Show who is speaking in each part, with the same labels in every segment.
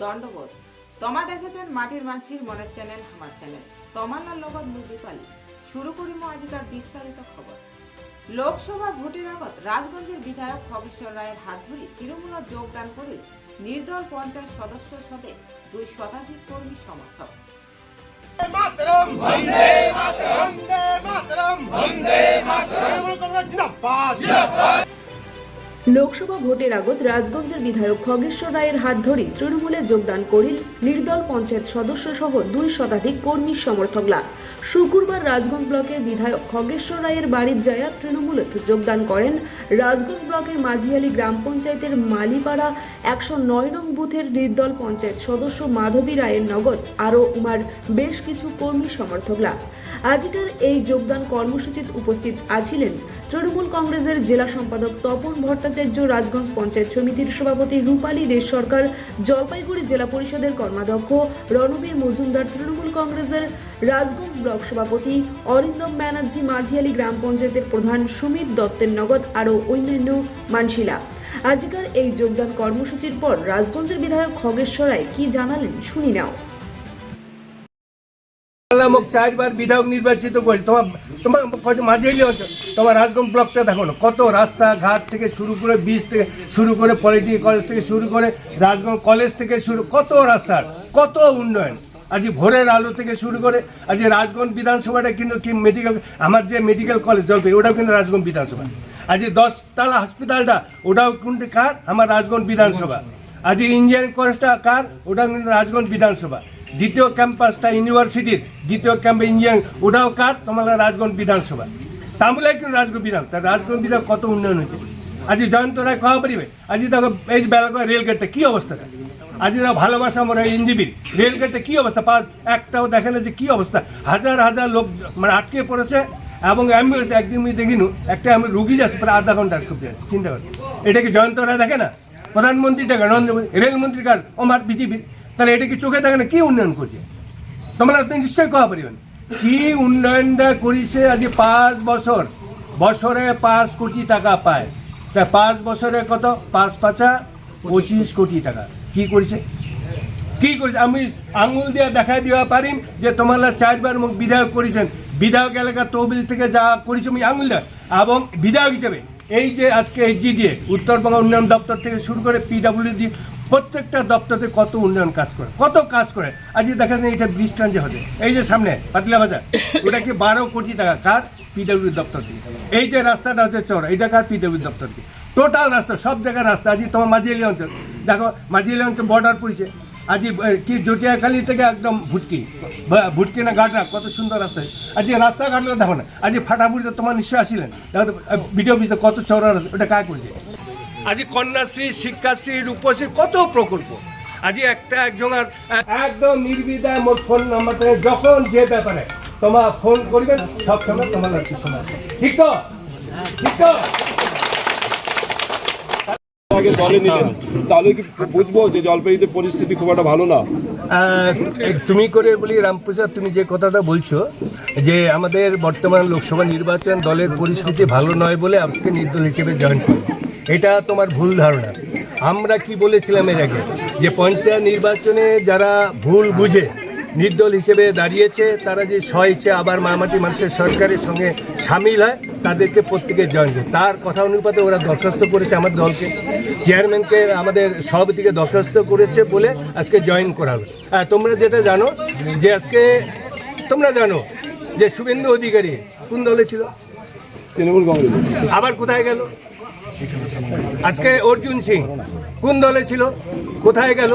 Speaker 1: দণ্ডবোধ। তমা দেখেছেন মাটির মানসির মনের চ্যানেল আমার চ্যানেল। তমালার লগত মুদিপালি শুরু করিম আজিকার বিস্তারিত খবর। লোকসভা ভোটের আগত রাজগঞ্জের বিধায়ক খগেশ্বর রায়ের হাত ধরে তৃণমূলত যোগদান করে নির্দল পঞ্চায়েত সদস্য সদে দুই শতাধিক কর্মী সমর্থক।
Speaker 2: মাতরম
Speaker 3: লোকসভা ভোটের আগত রাজগঞ্জের বিধায়ক খগেশ্বর রায়ের হাত ধরে তৃণমূলে যোগদান করিল নির্দল পঞ্চায়েত সদস্য সহ দুই শতাধিক কর্মী সমর্থকরা। শুক্রবার রাজগঞ্জ ব্লকের বিধায়ক খগেশ্বর রায়ের বাড়ির জায়া তৃণমূলে যোগদান করেন। রাজগঞ্জ ব্লকের মাঝিয়ালি গ্রাম পঞ্চায়েতের মালিপাড়া একশো নয় নং বুথের নির্দল পঞ্চায়েত সদস্য মাধবী রায়ের নগদ আরও উমার বেশ কিছু কর্মী সমর্থকরা। আজিকার এই যোগদান কর্মসূচিত উপস্থিত আছিলেন তৃণমূল কংগ্রেসের জেলা সম্পাদক তপন ভট্টাচার্য, রাজগঞ্জ পঞ্চায়েত সমিতির সভাপতি রূপালী দেশ সরকার, জলপাইগুড়ি জেলা পরিষদের কর্মাধ্যক্ষ রণবীর মজুমদার, তৃণমূল কংগ্রেসের রাজগঞ্জ ব্লক সভাপতি অরিন্দম ব্যানার্জি, মাঝিয়ালি গ্রাম পঞ্চায়েতের প্রধান সুমিত দত্তের নগদ আরও অন্যান্য মানশিলা। আজিকার এই যোগদান কর্মসূচির পর রাজগঞ্জের বিধায়ক খগেশ্বরায় কি জানালেন শুনি নাও।
Speaker 2: চারবার বিধায়ক নির্বাচিত করেছে। তোমার তোমার মাঝেলি তোমার রাজগঞ্জ ব্লকটা দেখো না, কত রাস্তা ঘাট থেকে শুরু করে বীজ থেকে শুরু করে পলিটেকনিক কলেজ থেকে শুরু করে রাজগঞ্জ কলেজ থেকে শুরু, কত রাস্তার কত উন্নয়ন। আজ ভোরের আলো থেকে শুরু করে আজ রাজগঞ্জ বিধানসভাটা কিন্তু কি মেডিকেল আমার যে মেডিকেল কলেজ জলপাই, ওটাও কিন্তু রাজগঞ্জ বিধানসভা। আজ দশতলা হসপিটালটা ওটাও কিন্তু কার? আমার রাজগঞ্জ বিধানসভা। আজ ইঞ্জিনিয়ারিং কলেজটা কার? ওটাও কিন্তু রাজগঞ্জ বিধানসভা। দ্বিতীয় ক্যাম্পাসটা ইউনিভার্সিটির, দ্বিতীয় ক্যাম্প ইঞ্জিনিয়ারিং, ওটাও কার? তোমার রাজগঞ্জ বিধানসভা। তামুলাই কিন্তু রাজগঞ্জ বিধান? তা রাজগঞ্জ বিধান কত উন্নয়ন হয়েছে? আজ জয়ন্ত রায় কহা পারিবে? আজ দেখো এই বেলা রেলগেটটা কি অবস্থাটা আজ দেখো ভালোবাসা আমার এনজিবির রেলগেটটা কি অবস্থা? পাঁচ, একটাও দেখে না যে কি অবস্থা। হাজার হাজার লোক মানে আটকে পড়েছে এবং অ্যাম্বুলেন্স, একদিন আমি দেখিনু, একটা আমি রুগী যাচ্ছে, প্রায় আধা ঘণ্টা আটকে যাচ্ছে চিন্তা করেন এটা কি জয়ন্ত রায় দেখে না? প্রধানমন্ত্রীটা কার নরেন্দ্র মোদী রেলমন্ত্রী কার? আমার বিজেপির। তাহলে এটা কি চোখে দেখে না? কি উন্নয়ন করছে? তোমরা নিশ্চয়ই কহা পারিবেন? কি উন্নয়নটা করিছে আজ পাঁচ বছর? বছরে পাঁচ কোটি টাকা পায়। তা পাঁচ বছরে কত? পাঁচ পাঁচা পঁচিশ কোটি টাকা। কি করেছে? কি করেছে? আমি আঙুল দিয়ে দেখাই দেওয়া পারিম যে তোমারা চারবার মুখ বিধায়ক করেছেন। বিধায়ক এলাকা তহবিল থেকে যা করেছে আমি আঙুল দেয় এবং বিধায়ক হিসেবে এই যে আজকে এইচজি দিয়ে উত্তরবঙ্গ উন্নয়ন দপ্তর থেকে শুরু করে পিডাব্লিউ দিয়ে প্রত্যেকটা দপ্তরে কত উন্নয়ন কাজ করে, কত কাজ করে। আজকে দেখা যায় এটা ব্রিজ যে হচ্ছে এই যে সামনে, পাতলা বাজার, ওটা কি বারো কোটি টাকা কার? পিডাব্লিউ দপ্তর থেকে। এই যে রাস্তাটা হচ্ছে চড়া এটা কার পিডাব্লিউ দপ্তর থেকে? টোটাল রাস্তা, সব জায়গার রাস্তা। আজকে তোমার মাঝিয়ালি অঞ্চল, দেখো মাঝিয়ালি অঞ্চল বর্ডার পড়েছে। আজ কি জটিয়াখালী থেকে একদম ভুটকি ভুটকি না ঘাটরা কত সুন্দর রাস্তা। আজ রাস্তাঘাটটা দেখো না, আজ ফাটাফুটিতে তোমার নিশ্চয় আসিলেন। দেখো ভিডিও অফিসে কত চৌড়া ওটা কাজ করছে? আজ কন্যাশ্রী শিক্ষাশ্রী রূপশ্রী কত প্রকল্প। আজ একটা একজন আর একদম নির্বিধায় মোট ফোন নাম্বার যখন যে ব্যাপারে তোমার ফোন করবেন সবসময় তোমার লাগছে সময় ঠিক তো? ঠিক তো?
Speaker 4: আগে দলে নিলেন। তাহলে কি বুঝব যে জলপাইগুড়িতে পরিস্থিতি খুব একটা ভালো না?
Speaker 2: তুমি করে বলি রামপ্রসাদ তুমি যে কথাটা বলছো যে আমাদের বর্তমান লোকসভা নির্বাচন দলের পরিস্থিতি ভালো নয় বলে আজকে নির্দল হিসেবে জয়েন করি এটা তোমার ভুল ধারণা। আমরা কি বলেছিলাম এর আগে? যে পঞ্চায়েত নির্বাচনে যারা ভুল বুঝে নির্দল হিসেবে দাঁড়িয়েছে তারা যে স্বইচ্ছে আবার মামাটি মানুষের সরকারের সঙ্গে সামিল হয় তাদেরকে প্রত্যেকে জয়েন করে তার কথা অনুপাতে ওরা দরখাস্ত করেছে আমার দলকে। চেয়ারম্যানকে আমাদের সভাপতিকে দরখাস্ত করেছে বলে আজকে জয়েন করা হবে। আর তোমরা যেটা জানো যে আজকে তোমরা জানো যে শুভেন্দু অধিকারী কোন দলে ছিল?
Speaker 4: তৃণমূল কংগ্রেস।
Speaker 2: আবার কোথায় গেল? আজকে অর্জুন সিং, কোন দলে ছিল? কোথায় গেল?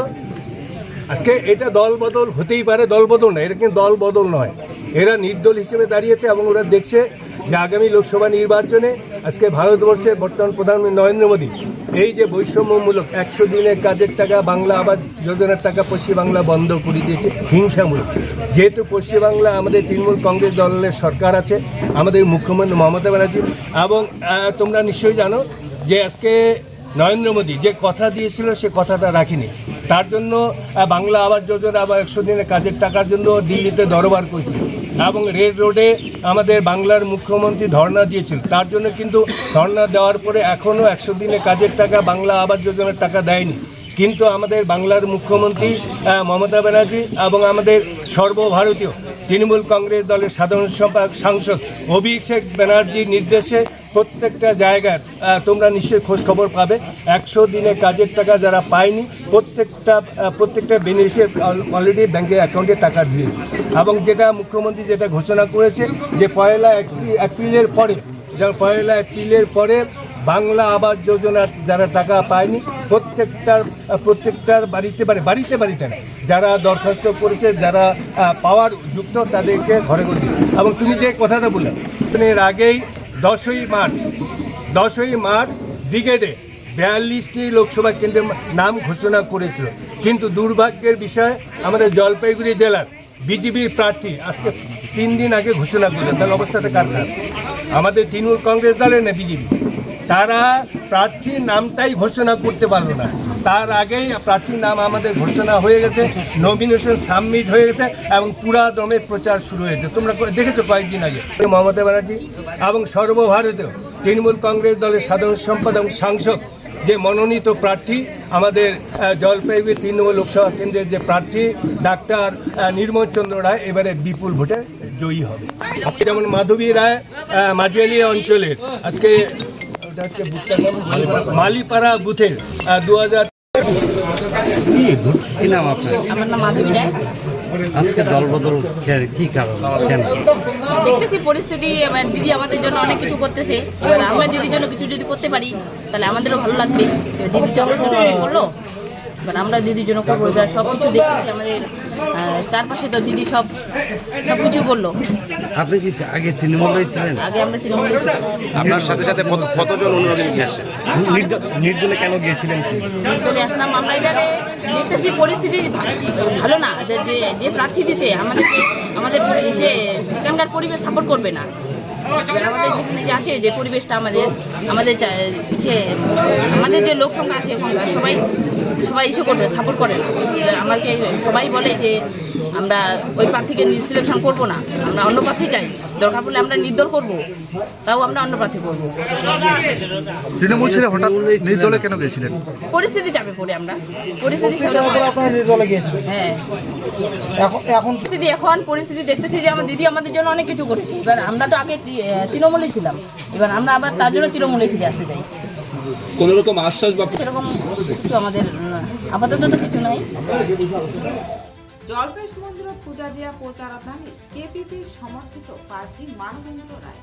Speaker 2: আজকে এটা দল বদল হতেই পারে, দল বদল না এটা কিন্তু দল বদল নয়। এরা নির্দল হিসেবে দাঁড়িয়েছে এবং ওরা দেখছে যে আগামী লোকসভা নির্বাচনে আজকে ভারতবর্ষের বর্তমান প্রধানমন্ত্রী নরেন্দ্র মোদী, এই যে বৈষম্যমূলক একশো দিনের কাজের টাকা বাংলা আবাস যোজনার টাকা পশ্চিমবাংলা বন্ধ করে দিয়েছে, হিংসামূলক। যেহেতু পশ্চিমবাংলা আমাদের তৃণমূল কংগ্রেস দলের সরকার আছে, আমাদের মুখ্যমন্ত্রী মমতা ব্যানার্জি, এবং তোমরা নিশ্চয়ই জানো যে আজকে নরেন্দ্র মোদী যে কথা দিয়েছিল সে কথাটা রাখিনি। তার জন্য বাংলা আবাস যোজনা আবার একশো দিনের কাজের টাকার জন্য দিল্লিতে দরবার করেছিল। এবং রেড রোডে আমাদের বাংলার মুখ্যমন্ত্রী ধর্ণা দিয়েছিল। তার জন্য কিন্তু ধর্ণা দেওয়ার পরে এখনও একশো দিনের কাজের টাকা বাংলা আবাস যোজনার টাকা দেয়নি। কিন্তু আমাদের বাংলার মুখ্যমন্ত্রী মমতা ব্যানার্জি এবং আমাদের সর্বভারতীয় তৃণমূল কংগ্রেস দলের সাধারণ সম্পাদক সাংসদ অভিষেক ব্যানার্জির নির্দেশে প্রত্যেকটা জায়গার আহ, তোমরা নিশ্চয়ই খোঁজ খবর পাবে। একশো দিনে কাজের টাকা যারা পায়নি প্রত্যেকটা প্রত্যেকটা বেনিফিশিয়ার অলরেডি ব্যাংকের অ্যাকাউন্টে টাকা দিয়েছে। এবং যেটা মুখ্যমন্ত্রী যেটা ঘোষণা করেছে যে পয়লা এপ্রিল- এপ্রিলের পরে যেমন পয়লা এপ্রিলের পরে বাংলা আবাস যোজনার যারা টাকা পায়নি, প্রত্যেকটার প্রত্যেকটার বাড়িতে বাড়ি, বাড়িতে বাড়িতে যারা দরখাস্ত করেছে, যারা পাওয়ার যুক্ত তাদেরকে ঘরে ঘরে এবং তুমি যে কথাটা বললে তুমি এর আগেই দশই মার্চ দশই মার্চ ব্রিগেডে বিয়াল্লিশটি লোকসভা কেন্দ্রের নাম ঘোষণা করেছিল। কিন্তু দুর্ভাগ্যের বিষয়, আমাদের জলপাইগুড়ি জেলার বিজেপির প্রার্থী আজকে তিন দিন আগে ঘোষণা করলেন। তাহলে অবস্থাটা কার? আমাদের তৃণমূল কংগ্রেস দলের না বিজেপি? তারা প্রার্থীর নামটাই ঘোষণা করতে পারল না। তার আগেই প্রার্থীর নাম আমাদের ঘোষণা হয়ে গেছে নমিনেশন সাবমিট হয়ে গেছে এবং পুরা দমে প্রচার শুরু হয়েছে। তোমরা দেখেছ কয়েকদিন আগে। মমতা ব্যানার্জি এবং সর্বভারতীয় তৃণমূল কংগ্রেস দলের সাধারণ সম্পাদক সাংসদ যে মনোনীত প্রার্থী, আমাদের জলপাইগুড়ি তৃণমূল লোকসভা কেন্দ্রের যে প্রার্থী, ডাক্তার নির্মল চন্দ্র রায়, এবারে বিপুল ভোটে জয়ী হবে। আজকে যেমন মাধবী রায় মাঝিয়ালি অঞ্চলের, আজকে মালিপাড়া বুথের দু হাজার
Speaker 5: কি নাম আপনার?
Speaker 6: আমার নাম মাধবী রায়।
Speaker 5: আজকে দলবদল কি কারণ কেন
Speaker 6: দেখতেছি পরিস্থিতি এবার দিদি আমাদের জন্য অনেক কিছু করতেছে। এবার আমরা দিদির জন্য কিছু যদি করতে পারি তাহলে আমাদেরও ভালো লাগবে। এবার দিদি তো আমাদের জন্য করল এবার আমরা দিদির জন্য করব। এবার সব কিছু দেখতেছি আমাদের চারপাশে তো দিদি সব সব কিছু করল।
Speaker 5: আপনি কি আগে তৃণমূলে ছিলেন?
Speaker 6: আগে আমরা তৃণমূলে ছিলাম।
Speaker 4: আপনার সাথে সাথে কত- কতজন অনুরাগী নিয়ে আসছেন?
Speaker 5: নির্দলে কেন গিয়েছিলেন
Speaker 6: চলে আসলাম। আমরা এবারে দেখতেছি পরিস্থিতি ভালো না। যে যে- যে প্রার্থী দিছে আমাদেরকে আমাদের সে সেখানকার পরিবেশ সাপোর্ট করবে না। আমাদের যেখানে যে আছে যে পরিবেশটা আমাদের আমাদের সে আমাদের যে লোক সংখ্যা আছে ওখানকার সবাই সবাই ইস্যু করবে সাপোর্ট করে না। এবার আমাকে সবাই বলে যে আমরা ওই প্রার্থীকে সিলেকশন করব না আমরা অন্য প্রার্থী চাই দরকার পড়লে আমরা নির্দল করব তাও আমরা অন্য প্রার্থী করব।
Speaker 7: তৃণমূল ছেড়ে হঠাৎ নির্দলে কেন গেছিলেন?
Speaker 6: পরিস্থিতি চাপে পড়ে আমরা। পরিস্থিতি
Speaker 8: আপনারা নির্দলে গিয়েছিলেন।
Speaker 6: হ্যাঁ।
Speaker 8: এখন এখন
Speaker 6: পরিস্থিতি এখন পরিস্থিতি দেখতেছি যে আমার দিদি আমাদের জন্য অনেক কিছু করেছে। এবার আমরা তো আগে তৃণমূলে ছিলাম। এবার আমরা আবার তার জন্য তৃণমূলে ফিরে আসতে চাই।
Speaker 4: কোন রকম আশ্বাস বা
Speaker 6: সেরকম কিছু আমাদের আপাতত তো কিছু নাই।
Speaker 1: জলপেশ মন্দির পূজা দিয়া প্ৰচাৰত নামি সমর্থিত প্রার্থী মানবেন্দ্র রায়।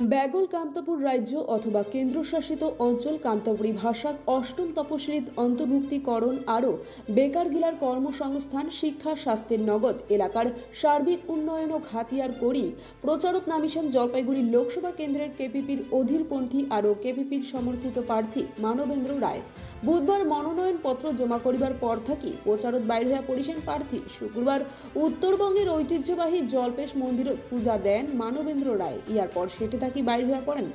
Speaker 3: ব্যাগল কামতাপুর রাজ্য অথবা কেন্দ্রশাসিত অঞ্চল কামতাপুরী ভাষাক অষ্টম তপশিলিত অন্তর্ভুক্তিকরণ আরও বেকার গিলার কর্মসংস্থান, শিক্ষা, স্বাস্থ্যের নগদ, এলাকার সার্বিক উন্নয়ন ও খাতিয়ার করি প্রচারত নামিছেন জলপাইগুড়ি লোকসভা কেন্দ্রের কেপিপির অধীরপন্থী আরও কেপিপির সমর্থিত প্রার্থী মানবেন্দ্র রায়। বুধবার মনোনয়নপত্র জমা করিবার পর থাকি প্রচারত বাইর হইয়া পড়িছেন প্রার্থী। শুক্রবার উত্তরবঙ্গের ঐতিহ্যবাহী জলপেশ মন্দিরত পূজা দেন মানবেন্দ্র রায়। ইয়ার পর সেটে থাকি বাইর হইয়া পড়েন?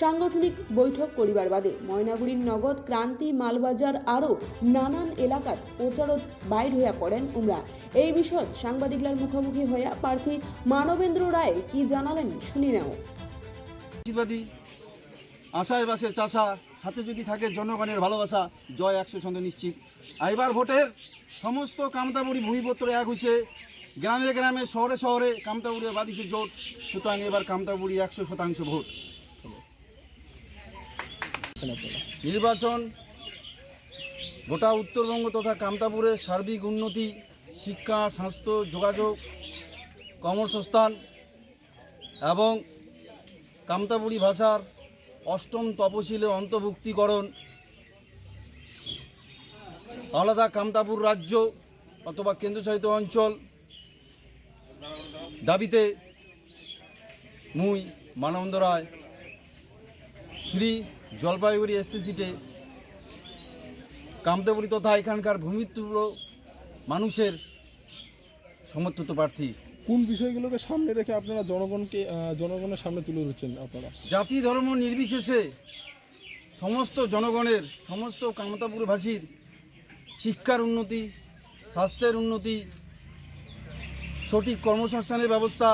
Speaker 3: সাংগঠনিক বৈঠক করিবার বাদে ময়নাগুড়ির নগদ, ক্রান্তি, মালবাজার আরও নানান এলাকাত প্রচারত বাইর হইয়া পড়েন উমরা। এই বিষয়ত সাংবাদিকলার মুখোমুখি হইয়া প্রার্থী মানবেন্দ্র রায় কি জানালেন শুনি নাও।
Speaker 8: আশায় বাসে চাষা, সাথে যদি থাকে জনগণের ভালোবাসা, জয় একশো সন্ধে নিশ্চিত। আর এবার ভোটের সমস্ত কামতাবুড়ি ভূমিপত্র এক হয়েছে গ্রামে গ্রামে, শহরে শহরে কামতাবুড়ি বাদিছে জোট, সুতরাং এবার কামতাবুড়ি একশো শতাংশ ভোট। নির্বাচন, গোটা উত্তরবঙ্গ তথা কামতাপুরের সার্বিক উন্নতি, শিক্ষা, স্বাস্থ্য, যোগাযোগ, কর্মসংস্থান এবং কামতাপুরী ভাষার অষ্টম তপশিলে অন্তর্ভুক্তিকরণ, আলাদা কামতাপুর রাজ্য অথবা কেন্দ্রশাসিত অঞ্চল দাবিতে মুই মানন্দ রায় শ্রী জলপাইগুড়ি এসসি সিটে কামতাপুরী তথা এখানকার ভূমিত্ব মানুষের সমর্থিত প্রার্থী।
Speaker 9: কোন বিষয়গুলোকে সামনে রেখে আপনারা জনগণকে জনগণের সামনে তুলে ধরছেন আপনারা?
Speaker 8: জাতি ধর্ম নির্বিশেষে সমস্ত জনগণের সমস্ত কামতাপুরভাষীর শিক্ষার উন্নতি স্বাস্থ্যের উন্নতি সঠিক কর্মসংস্থানের ব্যবস্থা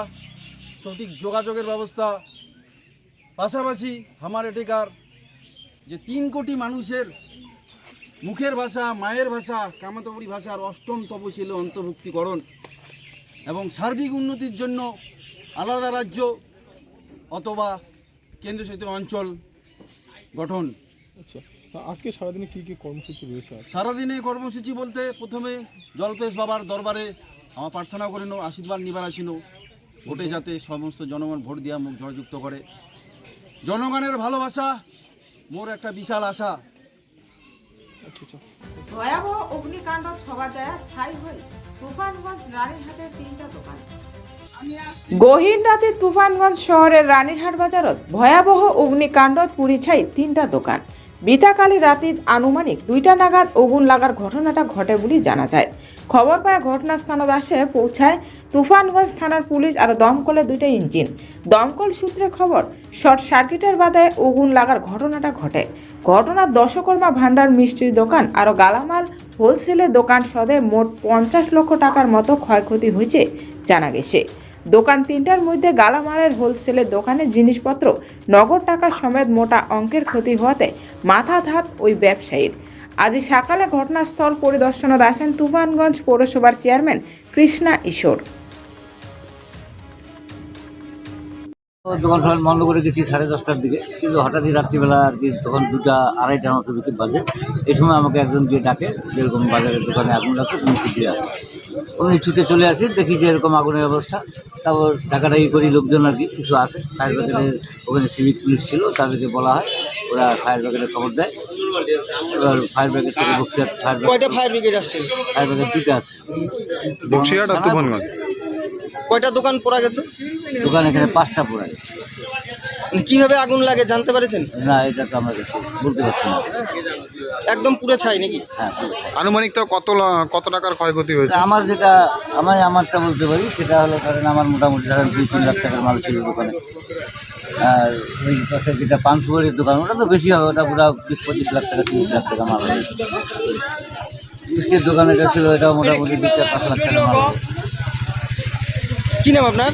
Speaker 8: সঠিক যোগাযোগের ব্যবস্থা। পাশাপাশি আমার এটাকার যে তিন কোটি মানুষের মুখের ভাষা মায়ের ভাষা কামাতপুরী ভাষার অষ্টম তপশিলে অন্তর্ভুক্তিকরণ এবং সার্বিক উন্নতির জন্য আলাদা রাজ্য অথবা কেন্দ্রশাসিত অঞ্চল গঠন।
Speaker 9: আচ্ছা আজকে সারাদিনে কি কি কর্মসূচি রয়েছে?
Speaker 8: সারাদিনে কর্মসূচি বলতে প্রথমে জলপেশ বাবার দরবারে আমার প্রার্থনা করেন আশীর্বাদ নিবার আসিন ভোটে যাতে সমস্ত জনগণ ভোট দিয়া মুখ জয়যুক্ত করে। জনগণের ভালোবাসা মোর একটা বিশাল আশা।
Speaker 1: ভয়াবহ অগ্নিকাণ্ড ছবা যায় ছাই হয়ে তুফানগঞ্জ রানীরহাটের তিনটা দোকান। গহীন রাতে তুফানগঞ্জ শহরের রানীহাট বাজারত ভয়াবহ অগ্নিকাণ্ডত পুরি ছাই তিনটা দোকান। বিতাকালী রাতে আনুমানিক দুইটা নাগাদ আগুন লাগার ঘটনাটা ঘটে বলে জানা যায়। খবর পায় ঘটনাস্থানত আসে, পৌঁছায় তুফানগঞ্জ থানার পুলিশ আর দমকলের দুইটা ইঞ্জিন। দমকল সূত্রে খবর, শর্ট সার্কিটের বাদায় আগুন লাগার ঘটনাটা ঘটে। ঘটনার দশকর্মা ভান্ডার মিষ্টির দোকান আর গালামাল হোলসেলের দোকান সদে মোট পঞ্চাশ লক্ষ টাকার মতো ক্ষয়ক্ষতি হয়েছে, জানা গেছে। দোকান তিনটার মধ্যে গালামালের হোলসেলের দোকানের জিনিসপত্র, নগদ টাকা সমেত মোটা অঙ্কের ক্ষতি হওয়াতে মাথা ধাত ওই ব্যবসায়ীর। আজ সকালে ঘটনাস্থল পরিদর্শনত আসেন তুফানগঞ্জ পৌরসভার চেয়ারম্যান কৃষ্ণা ঈশ্বর।
Speaker 5: দোকান সবাই বন্ধ করে গেছি সাড়ে দশটার দিকে। কিন্তু হঠাৎই রাত্রিবেলা আর কি তখন দুটা আড়াইটার মতো বিকেল বাজে। এই সময় আমাকে একজন গিয়ে ডাকে যেরকম বাজারের দোকানে আগুন লাগছে তুমি ছুটে আসো। আমি ছুটে চলে আসি, দেখি যে এরকম আগুনের অবস্থা। তারপর টাকাটাকি করি, লোকজন আর কি, কিছু আসে। ফায়ার ব্রিগেডের ওখানে সিভিক পুলিশ ছিল, তাদেরকে বলা হয়। ওরা ফায়ার ব্রিগেডে খবর দেয়। এবার ফায়ার ব্রিগেড থেকে বক্সিয়ার ফায়ার
Speaker 10: কয়টা ফায়ার ব্রিগেড আসছে?
Speaker 5: ফায়ার ব্রিগেড দুটো আছে।
Speaker 7: বক্সিয়াট আর তুফানগঞ্জ
Speaker 10: কয়টা দোকান পড়া গেছে?
Speaker 5: দোকান এখানে পাঁচটা পড়ায়
Speaker 10: মানে কীভাবে আগুন লাগে জানতে পেরেছেন?
Speaker 5: না এটা তো আমরা বলতে পারছি না।
Speaker 10: একদম পুরো ছাই নাকি?
Speaker 5: হ্যাঁ আছে।
Speaker 7: আনুমানিক তো কত লা- কত টাকার ক্ষয়ক্ষতি হয়েছে?
Speaker 5: আমার যেটা আমার আমারটা বলতে পারি সেটা হলো ধরেন আমার মোটামুটি ধরেন দুই তিন লাখ টাকার মাল ছিল দোকানে। আর ওই পাশে যেটা পানসুপারির দোকান ওটা তো বেশি হবে ওটা পুরো বিশ পঁচিশ লাখ টাকা তিরিশ লাখ টাকা মাল হবে। মিষ্টির দোকানে যেটা ছিল এটাও মোটামুটি দু চার পাঁচ লাখ টাকা মাল হবে।
Speaker 10: কি নাম আপনার?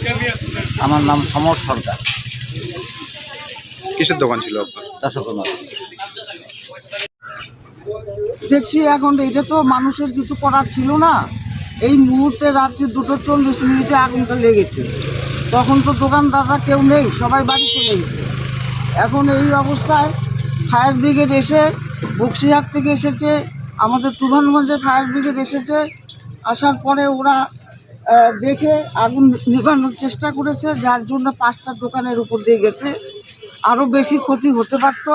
Speaker 5: আমার নাম সমর সরকার।
Speaker 7: কিসের দোকান ছিল আপনার?
Speaker 11: দেখছি এখন এটা তো মানুষের কিছু করার ছিল না। এই মুহূর্তে রাত্রি দুটো চল্লিশ মিনিটে আগুনটা লেগেছে। তখন তো দোকানদাররা কেউ নেই, সবাই বাড়ি চলে গেছে। এখন এই অবস্থায় ফায়ার ব্রিগেড এসে বক্সিহাট থেকে এসেছে, আমাদের তুফানগঞ্জের ফায়ার ব্রিগেড এসেছে, আসার পরে ওরা দেখে আগুন নিভানোর চেষ্টা করেছে, যার জন্য পাঁচটা দোকানের উপর দিয়ে গেছে। আরও বেশি ক্ষতি হতে পারতো,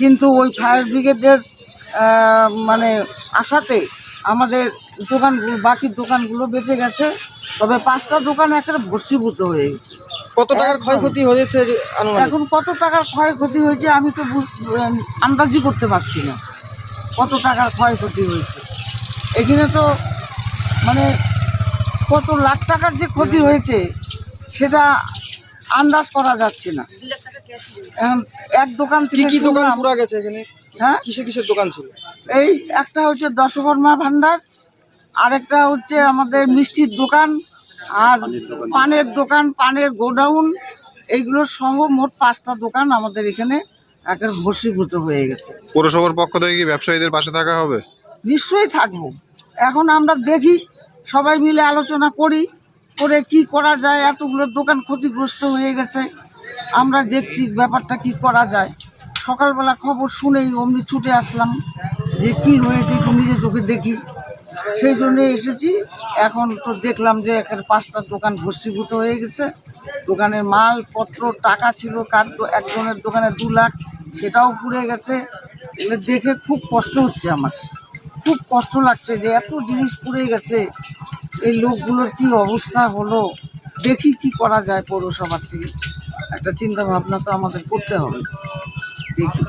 Speaker 11: কিন্তু ওই ফায়ার ব্রিগেডের মানে আশাতে আমাদের দোকানগুলো বাকি দোকানগুলো বেঁচে গেছে। তবে পাঁচটা দোকান একটা ভর্ষীভূত হয়ে গেছে।
Speaker 10: কত টাকার ক্ষয়ক্ষতি হয়েছে
Speaker 11: এখন কত টাকার ক্ষয়ক্ষতি হয়েছে আমি তো আন্দাজই করতে পারছি না। কত টাকার ক্ষয়ক্ষতি হয়েছে। এখানে তো মানে কত লাখ টাকার যে ক্ষতি হয়েছে সেটা আন্দাজ করা যাচ্ছে না। এক দোকান থেকে
Speaker 10: কি দোকান পুরা গেছে এখানে?
Speaker 11: হ্যাঁ?
Speaker 10: কিসে কিসের দোকান ছিল?
Speaker 11: এই একটা হচ্ছে দশকর্মা ভান্ডার আরেকটা হচ্ছে আমাদের মিষ্টির দোকান আর পানের দোকান। পানের গোডাউন এইগুলো সহ মোট পাঁচটা দোকান আমাদের এখানে একের ভর্ষীভূত হয়ে গেছে।
Speaker 7: পৌরসভার পক্ষ থেকে কি ব্যবসায়ীদের পাশে থাকা হবে?
Speaker 11: নিশ্চয়ই থাকব। এখন আমরা দেখি সবাই মিলে আলোচনা করি করে কি করা যায় এতগুলো দোকান ক্ষতিগ্রস্ত হয়ে গেছে। আমরা দেখছি ব্যাপারটা কি করা যায়। সকালবেলা খবর শুনেই অমনি ছুটে আসলাম যে কি হয়েছে একটু নিজে চোখে দেখি। সেই জন্য এসেছি। এখন তো দেখলাম যে একের পাঁচটা দোকান ভর্ষীভূত হয়ে গেছে। দোকানের মালপত্র, টাকা ছিল কার একজনের দোকানে দু লাখ, সেটাও পুড়ে গেছে। এগুলো দেখে খুব কষ্ট হচ্ছে আমার। খুব কষ্ট লাগছে যে এত জিনিস পুড়ে গেছে। এই লোকগুলোর কি অবস্থা হলো? দেখি কি করা যায় পৌরসভার থেকে। একটা চিন্তা ভাবনা তো আমাদের করতে হবে। দেখি।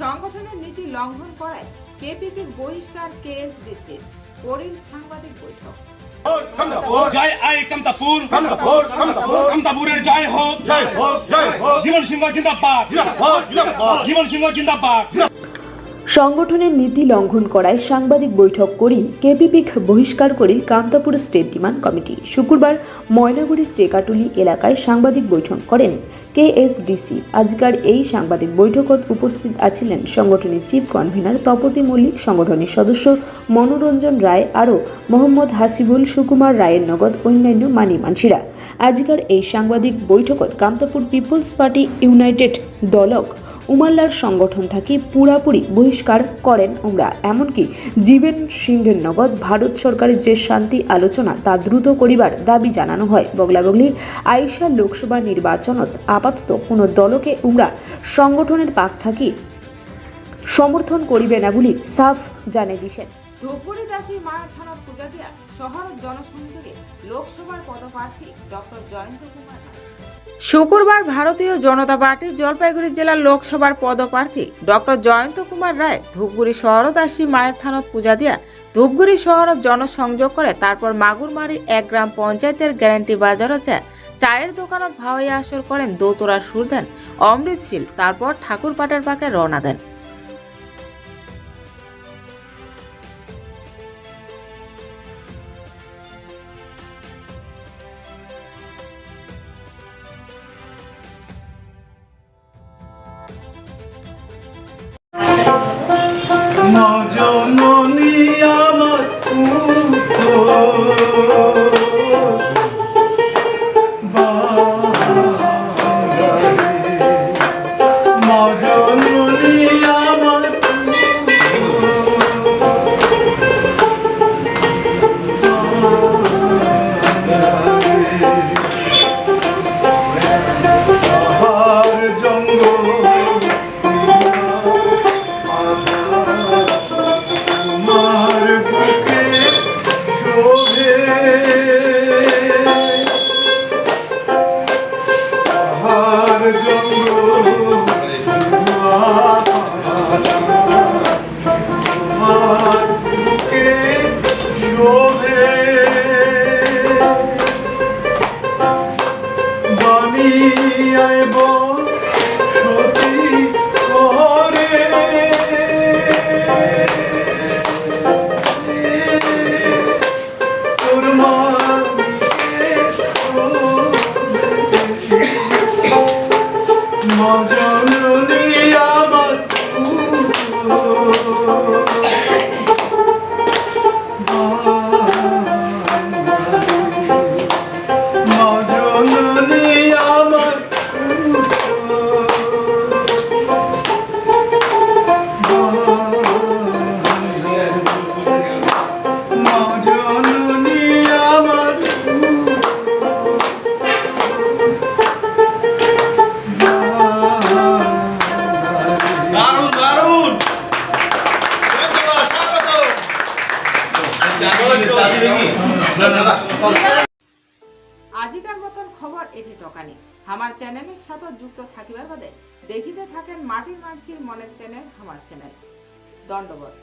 Speaker 1: সংগঠনের নীতি লঙ্ঘন করায় কেপিপির বহিষ্কার কেএসডিসির করিম সাংবাদিক বৈঠক।
Speaker 4: জয় আই কমতাপুর। কমতাপুরের জয় হোক। জীবন সিংহ জিন্দাবাদ। জীবন সিংহ জিন্দাবাদ।
Speaker 3: সংগঠনের নীতি লঙ্ঘন করায় সাংবাদিক বৈঠক করি কেপিপিক বহিষ্কার করিল কামতাপুর স্টেট ডিমান্ড কমিটি। শুক্রবার ময়নাগুড়ির টেকাটুলি এলাকায় সাংবাদিক বৈঠক করেন কেএসডিসি। আজকার এই সাংবাদিক বৈঠকত উপস্থিত আছিলেন সংগঠনের চিফ কনভেনার তপতি মল্লিক, সংগঠনের সদস্য মনোরঞ্জন রায় আরও মোহাম্মদ হাসিবুল, সুকুমার রায়ের নগদ অন্যান্য মানি মানসিরা। আজকার এই সাংবাদিক বৈঠকত কামতাপুর পিপলস পার্টি ইউনাইটেড দলক উমাল্লার সংগঠন থাকি পুরাপুরি বহিষ্কার করেন ওমরা এমনকি জীবেন সিংহের নগদ ভারত সরকারের যে শান্তি আলোচনা তা দ্রুত করিবার দাবি জানানো হয় বগলাবগলি আইসা লোকসভা নির্বাচনত আপাতত কোনো দলকে উমরা সংগঠনের পাক থাকি সমর্থন করিবে না বলি সাফ জানে দিছেন
Speaker 12: ধূপগুড়ি দাসী মায়ের থানার পূজা দিয়া শহর জনসংযোগে লোকসভার পদপ্রার্থী ডক্টর জয়ন্ত কুমার। শুক্রবার ভারতীয় জনতা পার্টির জলপাইগুড়ি জেলার লোকসভার পদপ্রার্থী ডক্টর জয়ন্ত কুমার রায় ধূপগুড়ি শহরদাসী মায়ের থানত পূজা দিয়া ধূপগুড়ি শহরত জনসংযোগ করে তারপর মাগুরমারি এক গ্রাম পঞ্চায়েতের গ্যারান্টি বাজারও চায়। চায়ের দোকানত ভাওয়াই আসর করেন দোতরা সুর দেন অমৃতশীল, তারপর ঠাকুর পাটের পাকে রওনা দেন। জননী আমার পুত্র আজিকার মাঝির মনের চ্যানেল আমার চ্যানেল। দণ্ডবত